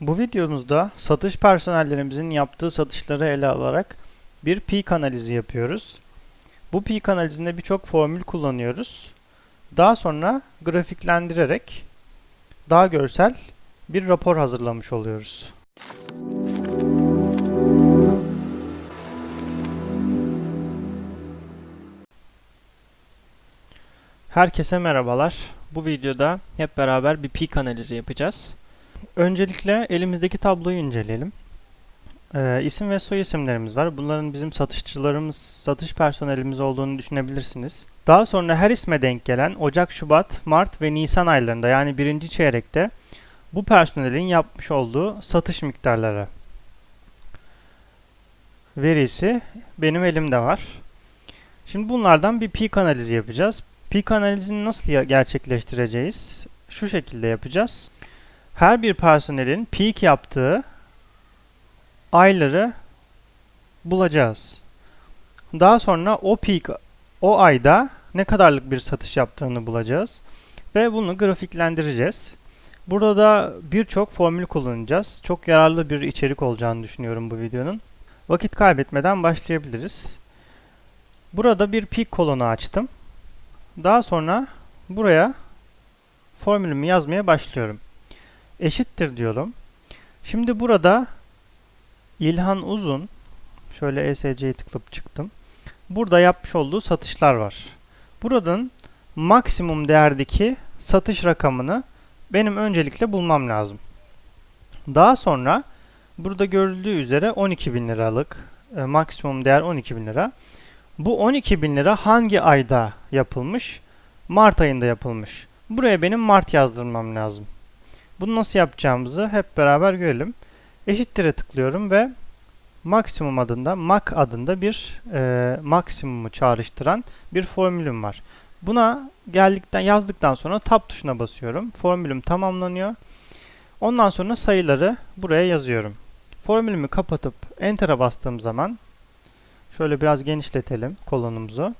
Bu videomuzda satış personellerimizin yaptığı satışları ele alarak bir peak analizi yapıyoruz. Bu peak analizinde birçok formül kullanıyoruz. Daha sonra grafiklendirerek daha görsel bir rapor hazırlamış oluyoruz. Herkese merhabalar. Bu videoda hep beraber bir peak analizi yapacağız. Öncelikle elimizdeki tabloyu inceleyelim. Ee, isim ve soy isimlerimiz var. Bunların bizim satışçılarımız, satış personelimiz olduğunu düşünebilirsiniz. Daha sonra her isme denk gelen Ocak, Şubat, Mart ve Nisan aylarında yani birinci çeyrekte bu personelin yapmış olduğu satış miktarları verisi benim elimde var. Şimdi bunlardan bir peak analizi yapacağız. Peak analizini nasıl gerçekleştireceğiz? Şu şekilde yapacağız. Her bir personelin peak yaptığı ayları bulacağız. Daha sonra o peak o ayda ne kadarlık bir satış yaptığını bulacağız ve bunu grafiklendireceğiz. Burada da birçok formül kullanacağız. Çok yararlı bir içerik olacağını düşünüyorum bu videonun. Vakit kaybetmeden başlayabiliriz. Burada bir peak kolonu açtım. Daha sonra buraya formülümü yazmaya başlıyorum. Eşittir diyorum. Şimdi burada İlhan Uzun şöyle ESC'yi tıklayıp çıktım. Burada yapmış olduğu satışlar var. Buradan maksimum değerdeki satış rakamını benim öncelikle bulmam lazım. Daha sonra burada görüldüğü üzere 12.000 liralık e, maksimum değer 12.000 lira. Bu 12.000 lira hangi ayda yapılmış? Mart ayında yapılmış. Buraya benim Mart yazdırmam lazım. Bunu nasıl yapacağımızı hep beraber görelim. Eşittir'e tıklıyorum ve maksimum adında, mak adında bir e, maksimumu çağrıştıran bir formülüm var. Buna geldikten yazdıktan sonra tab tuşuna basıyorum. Formülüm tamamlanıyor. Ondan sonra sayıları buraya yazıyorum. Formülümü kapatıp Enter'a bastığım zaman şöyle biraz genişletelim kolonumuzu.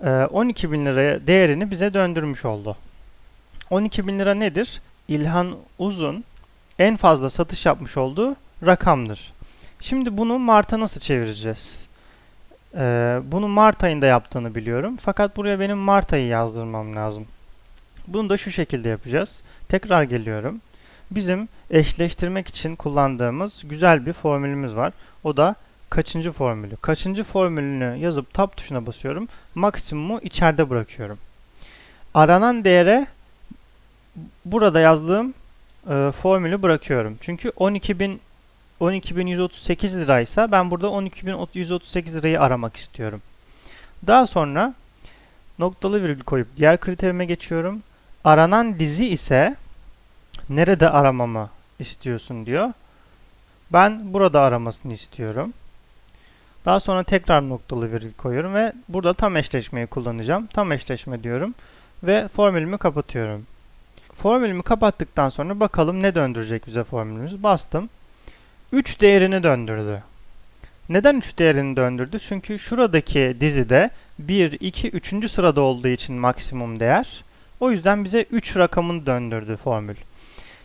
E, 12.000 liraya değerini bize döndürmüş oldu. 12.000 lira nedir? İlhan Uzun en fazla satış yapmış olduğu rakamdır. Şimdi bunu Mart'a nasıl çevireceğiz? Ee, bunu Mart ayında yaptığını biliyorum. Fakat buraya benim Mart ayı yazdırmam lazım. Bunu da şu şekilde yapacağız. Tekrar geliyorum. Bizim eşleştirmek için kullandığımız güzel bir formülümüz var. O da kaçıncı formülü. Kaçıncı formülünü yazıp tab tuşuna basıyorum. Maksimumu içeride bırakıyorum. Aranan değere burada yazdığım e, formülü bırakıyorum. Çünkü 12.000 12.138 liraysa ben burada 12.138 lirayı aramak istiyorum. Daha sonra noktalı virgül koyup diğer kriterime geçiyorum. Aranan dizi ise nerede aramamı istiyorsun diyor. Ben burada aramasını istiyorum. Daha sonra tekrar noktalı virgül koyuyorum ve burada tam eşleşmeyi kullanacağım. Tam eşleşme diyorum ve formülümü kapatıyorum. Formülümü kapattıktan sonra bakalım ne döndürecek bize formülümüz. Bastım. 3 değerini döndürdü. Neden 3 değerini döndürdü? Çünkü şuradaki dizide 1, 2, 3. sırada olduğu için maksimum değer. O yüzden bize 3 rakamını döndürdü formül.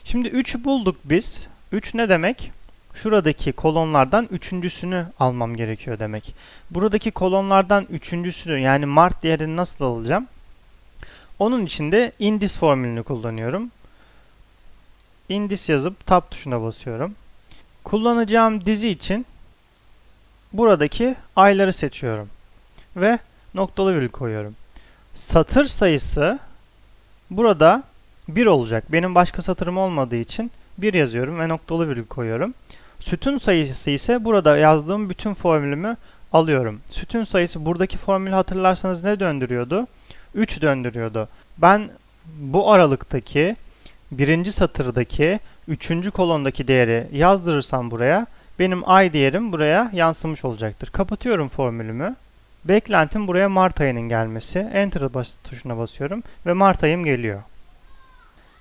Şimdi 3'ü bulduk biz. 3 ne demek? Şuradaki kolonlardan üçüncüsünü almam gerekiyor demek. Buradaki kolonlardan üçüncüsünü yani Mart değerini nasıl alacağım? Onun için de indis formülünü kullanıyorum. Indis yazıp tab tuşuna basıyorum. Kullanacağım dizi için buradaki ayları seçiyorum ve noktalı virgül koyuyorum. Satır sayısı burada 1 olacak. Benim başka satırım olmadığı için 1 yazıyorum ve noktalı virgül koyuyorum. Sütun sayısı ise burada yazdığım bütün formülümü alıyorum. Sütun sayısı buradaki formülü hatırlarsanız ne döndürüyordu? 3 döndürüyordu. Ben bu aralıktaki birinci satırdaki üçüncü kolondaki değeri yazdırırsam buraya benim ay değerim buraya yansımış olacaktır. Kapatıyorum formülümü. Beklentim buraya Mart ayının gelmesi. Enter bas tuşuna basıyorum ve Mart ayım geliyor.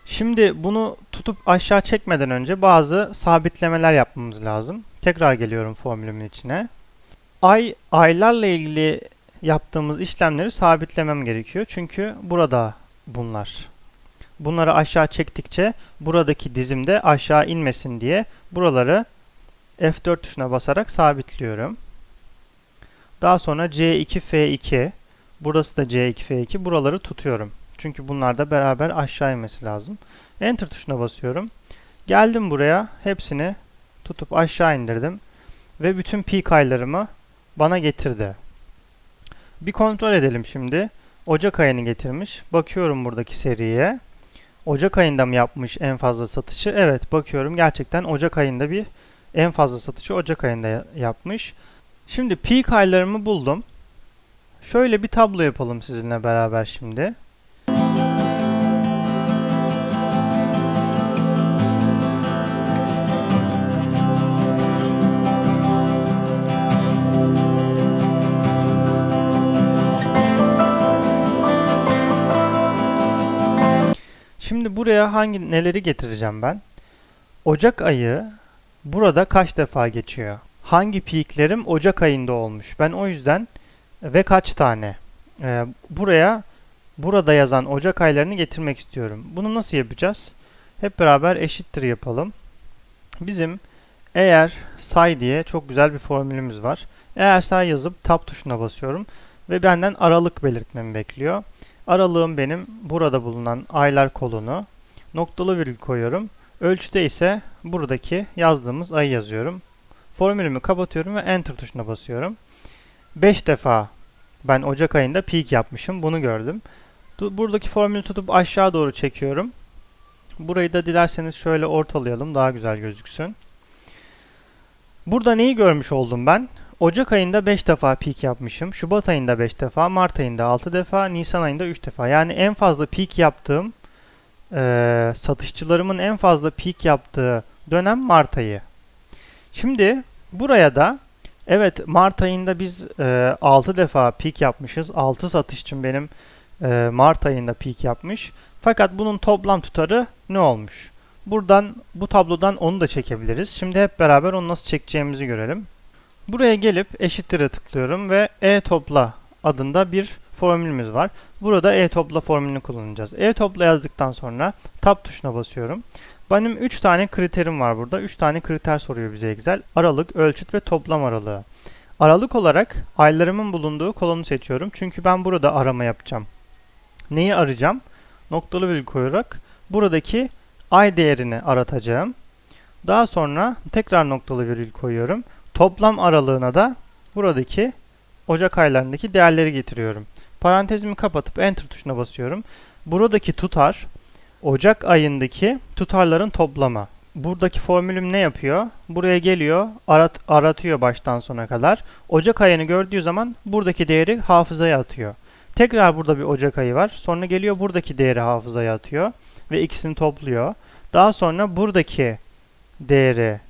Şimdi bunu tutup aşağı çekmeden önce bazı sabitlemeler yapmamız lazım. Tekrar geliyorum formülümün içine. Ay aylarla ilgili yaptığımız işlemleri sabitlemem gerekiyor. Çünkü burada bunlar. bunları aşağı çektikçe buradaki dizimde aşağı inmesin diye buraları F4 tuşuna basarak sabitliyorum. Daha sonra C2 F2 burası da C2 F2 buraları tutuyorum. Çünkü bunlar da beraber aşağı inmesi lazım. Enter tuşuna basıyorum. Geldim buraya hepsini tutup aşağı indirdim ve bütün peak aylarımı bana getirdi. Bir kontrol edelim şimdi. Ocak ayını getirmiş. Bakıyorum buradaki seriye. Ocak ayında mı yapmış en fazla satışı? Evet bakıyorum gerçekten Ocak ayında bir en fazla satışı Ocak ayında ya- yapmış. Şimdi peak aylarımı buldum. Şöyle bir tablo yapalım sizinle beraber şimdi. Buraya hangi neleri getireceğim ben? Ocak ayı burada kaç defa geçiyor? Hangi peaklerim Ocak ayında olmuş? Ben o yüzden ve kaç tane? Ee, buraya burada yazan Ocak aylarını getirmek istiyorum. Bunu nasıl yapacağız? Hep beraber eşittir yapalım. Bizim eğer say diye çok güzel bir formülümüz var. Eğer say yazıp tab tuşuna basıyorum ve benden aralık belirtmemi bekliyor. Aralığım benim burada bulunan aylar kolonu. Noktalı virgül koyuyorum. Ölçüde ise buradaki yazdığımız ayı yazıyorum. Formülümü kapatıyorum ve enter tuşuna basıyorum. 5 defa ben Ocak ayında peak yapmışım. Bunu gördüm. Buradaki formülü tutup aşağı doğru çekiyorum. Burayı da dilerseniz şöyle ortalayalım daha güzel gözüksün. Burada neyi görmüş oldum ben? Ocak ayında 5 defa peak yapmışım. Şubat ayında 5 defa, Mart ayında 6 defa, Nisan ayında 3 defa. Yani en fazla peak yaptığım eee, satışçılarımın en fazla peak yaptığı dönem Mart ayı. Şimdi buraya da evet Mart ayında biz eee 6 defa peak yapmışız. 6 satışçım benim eee, Mart ayında peak yapmış. Fakat bunun toplam tutarı ne olmuş? Buradan bu tablodan onu da çekebiliriz. Şimdi hep beraber onu nasıl çekeceğimizi görelim. Buraya gelip eşittir'e tıklıyorum ve e topla adında bir formülümüz var. Burada e topla formülünü kullanacağız. E topla yazdıktan sonra tab tuşuna basıyorum. Benim 3 tane kriterim var burada. 3 tane kriter soruyor bize Excel. Aralık, ölçüt ve toplam aralığı. Aralık olarak aylarımın bulunduğu kolonu seçiyorum. Çünkü ben burada arama yapacağım. Neyi arayacağım? Noktalı virgül koyarak buradaki ay değerini aratacağım. Daha sonra tekrar noktalı virgül koyuyorum. Toplam aralığına da buradaki Ocak aylarındaki değerleri getiriyorum. Parantezimi kapatıp Enter tuşuna basıyorum. Buradaki tutar Ocak ayındaki tutarların toplamı. Buradaki formülüm ne yapıyor? Buraya geliyor, arat, aratıyor baştan sona kadar. Ocak ayını gördüğü zaman buradaki değeri hafızaya atıyor. Tekrar burada bir Ocak ayı var. Sonra geliyor buradaki değeri hafızaya atıyor ve ikisini topluyor. Daha sonra buradaki değeri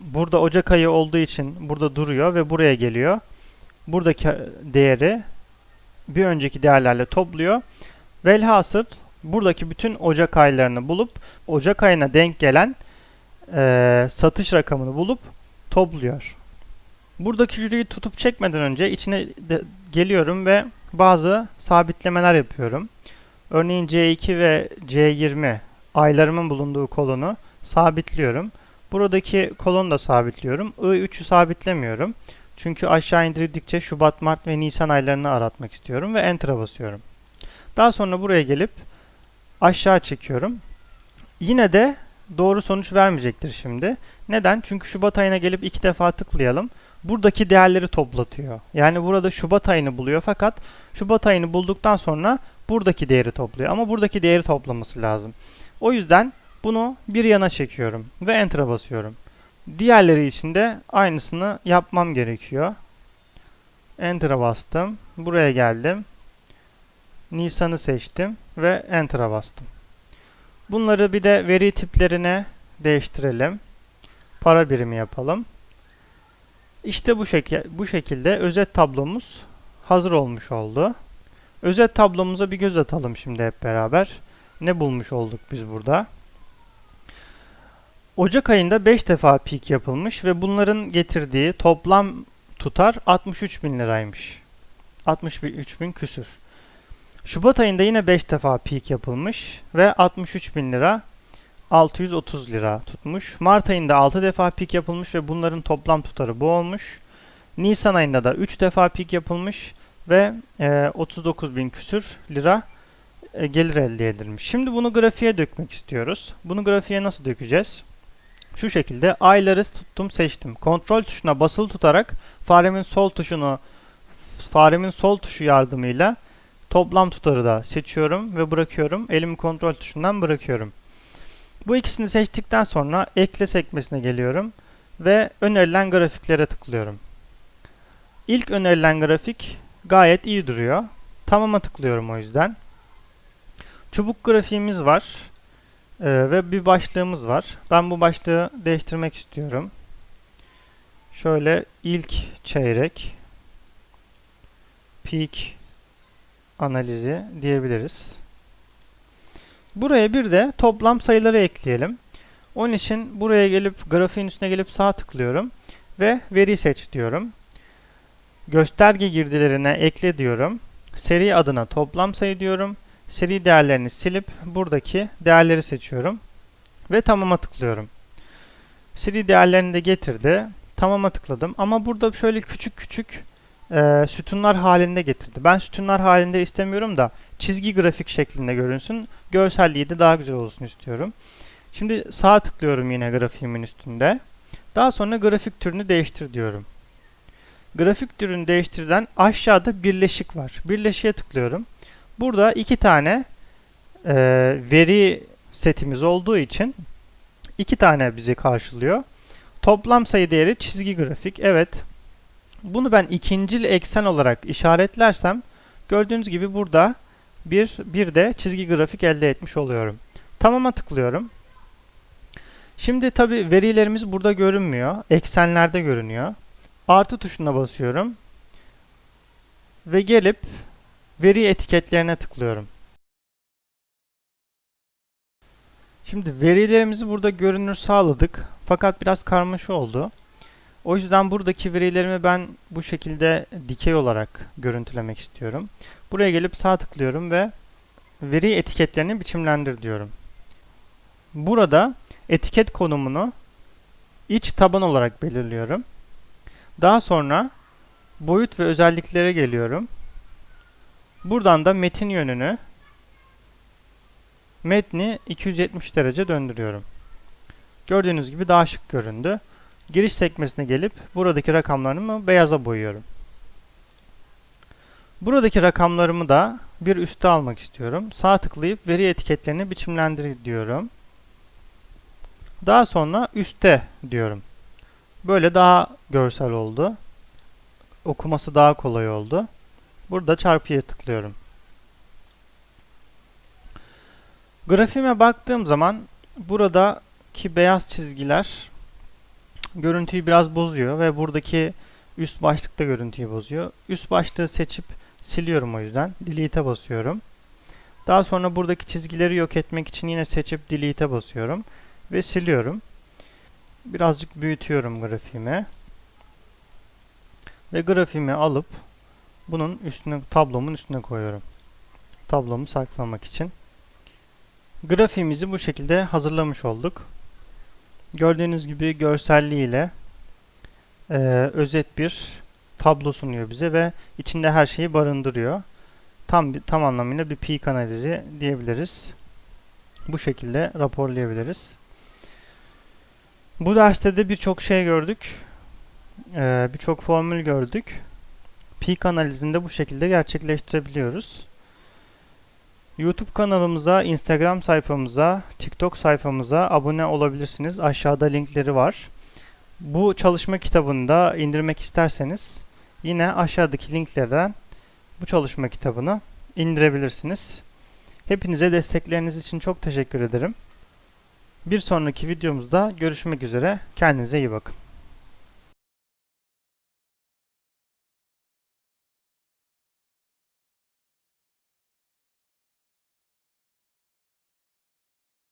burada Ocak ayı olduğu için burada duruyor ve buraya geliyor. Buradaki değeri bir önceki değerlerle topluyor. Velhasıl buradaki bütün Ocak aylarını bulup Ocak ayına denk gelen eee, satış rakamını bulup topluyor. Buradaki jüriyi tutup çekmeden önce içine de geliyorum ve bazı sabitlemeler yapıyorum. Örneğin C2 ve C20 aylarımın bulunduğu kolonu sabitliyorum. Buradaki kolonu da sabitliyorum. I3'ü sabitlemiyorum. Çünkü aşağı indirdikçe Şubat, Mart ve Nisan aylarını aratmak istiyorum ve Enter'a basıyorum. Daha sonra buraya gelip aşağı çekiyorum. Yine de doğru sonuç vermeyecektir şimdi. Neden? Çünkü Şubat ayına gelip iki defa tıklayalım. Buradaki değerleri toplatıyor. Yani burada Şubat ayını buluyor fakat Şubat ayını bulduktan sonra buradaki değeri topluyor. Ama buradaki değeri toplaması lazım. O yüzden bunu bir yana çekiyorum ve Enter'a basıyorum. Diğerleri için de aynısını yapmam gerekiyor. Enter'a bastım. Buraya geldim. Nisan'ı seçtim ve Enter'a bastım. Bunları bir de veri tiplerine değiştirelim. Para birimi yapalım. İşte bu, şekil, bu şekilde özet tablomuz hazır olmuş oldu. Özet tablomuza bir göz atalım şimdi hep beraber. Ne bulmuş olduk biz burada? Ocak ayında 5 defa peak yapılmış ve bunların getirdiği toplam tutar 63 bin liraymış. 63 bin küsür. Şubat ayında yine 5 defa peak yapılmış ve 63 bin lira 630 lira tutmuş. Mart ayında 6 defa peak yapılmış ve bunların toplam tutarı bu olmuş. Nisan ayında da 3 defa peak yapılmış ve e, 39 bin küsür lira e, gelir elde edilmiş. Şimdi bunu grafiğe dökmek istiyoruz. Bunu grafiğe nasıl dökeceğiz? Şu şekilde ayları tuttum seçtim. Kontrol tuşuna basılı tutarak faremin sol tuşunu faremin sol tuşu yardımıyla toplam tutarı da seçiyorum ve bırakıyorum. Elimi kontrol tuşundan bırakıyorum. Bu ikisini seçtikten sonra ekle sekmesine geliyorum ve önerilen grafiklere tıklıyorum. İlk önerilen grafik gayet iyi duruyor. Tamama tıklıyorum o yüzden. Çubuk grafiğimiz var. Ee, ve bir başlığımız var. Ben bu başlığı değiştirmek istiyorum. Şöyle ilk çeyrek peak analizi diyebiliriz. Buraya bir de toplam sayıları ekleyelim. Onun için buraya gelip grafiğin üstüne gelip sağ tıklıyorum ve veri seç diyorum. Gösterge girdilerine ekle diyorum. Seri adına toplam sayı diyorum. Seri değerlerini silip buradaki değerleri seçiyorum ve tamama tıklıyorum. Seri değerlerini de getirdi. Tamama tıkladım ama burada şöyle küçük küçük e, sütunlar halinde getirdi. Ben sütunlar halinde istemiyorum da çizgi grafik şeklinde görünsün. Görselliği de daha güzel olsun istiyorum. Şimdi sağ tıklıyorum yine grafiğimin üstünde. Daha sonra grafik türünü değiştir diyorum. Grafik türünü değiştirden aşağıda birleşik var. Birleşiğe tıklıyorum. Burada iki tane e, veri setimiz olduğu için iki tane bizi karşılıyor. Toplam sayı değeri çizgi grafik. Evet. Bunu ben ikincil eksen olarak işaretlersem gördüğünüz gibi burada bir, bir de çizgi grafik elde etmiş oluyorum. Tamama tıklıyorum. Şimdi tabi verilerimiz burada görünmüyor. Eksenlerde görünüyor. Artı tuşuna basıyorum. Ve gelip veri etiketlerine tıklıyorum. Şimdi verilerimizi burada görünür sağladık. Fakat biraz karmaşa oldu. O yüzden buradaki verilerimi ben bu şekilde dikey olarak görüntülemek istiyorum. Buraya gelip sağ tıklıyorum ve veri etiketlerini biçimlendir diyorum. Burada etiket konumunu iç taban olarak belirliyorum. Daha sonra boyut ve özelliklere geliyorum. Buradan da metin yönünü metni 270 derece döndürüyorum. Gördüğünüz gibi daha şık göründü. Giriş sekmesine gelip buradaki rakamlarımı beyaza boyuyorum. Buradaki rakamlarımı da bir üste almak istiyorum. Sağ tıklayıp veri etiketlerini biçimlendir diyorum. Daha sonra üste diyorum. Böyle daha görsel oldu. Okuması daha kolay oldu. Burada çarpıya tıklıyorum. Grafiğime baktığım zaman buradaki beyaz çizgiler görüntüyü biraz bozuyor ve buradaki üst başlıkta görüntüyü bozuyor. Üst başlığı seçip siliyorum o yüzden. Delete'e basıyorum. Daha sonra buradaki çizgileri yok etmek için yine seçip delete'e basıyorum ve siliyorum. Birazcık büyütüyorum grafiğimi. Ve grafiğimi alıp bunun üstüne tablomun üstüne koyuyorum. Tablomu saklamak için. Grafiğimizi bu şekilde hazırlamış olduk. Gördüğünüz gibi görselliğiyle e, özet bir tablo sunuyor bize ve içinde her şeyi barındırıyor. Tam tam anlamıyla bir peak analizi diyebiliriz. Bu şekilde raporlayabiliriz. Bu derste de birçok şey gördük. Ee, birçok formül gördük. Peak analizinde bu şekilde gerçekleştirebiliyoruz. YouTube kanalımıza, Instagram sayfamıza, TikTok sayfamıza abone olabilirsiniz. Aşağıda linkleri var. Bu çalışma kitabını da indirmek isterseniz yine aşağıdaki linklerden bu çalışma kitabını indirebilirsiniz. Hepinize destekleriniz için çok teşekkür ederim. Bir sonraki videomuzda görüşmek üzere. Kendinize iyi bakın.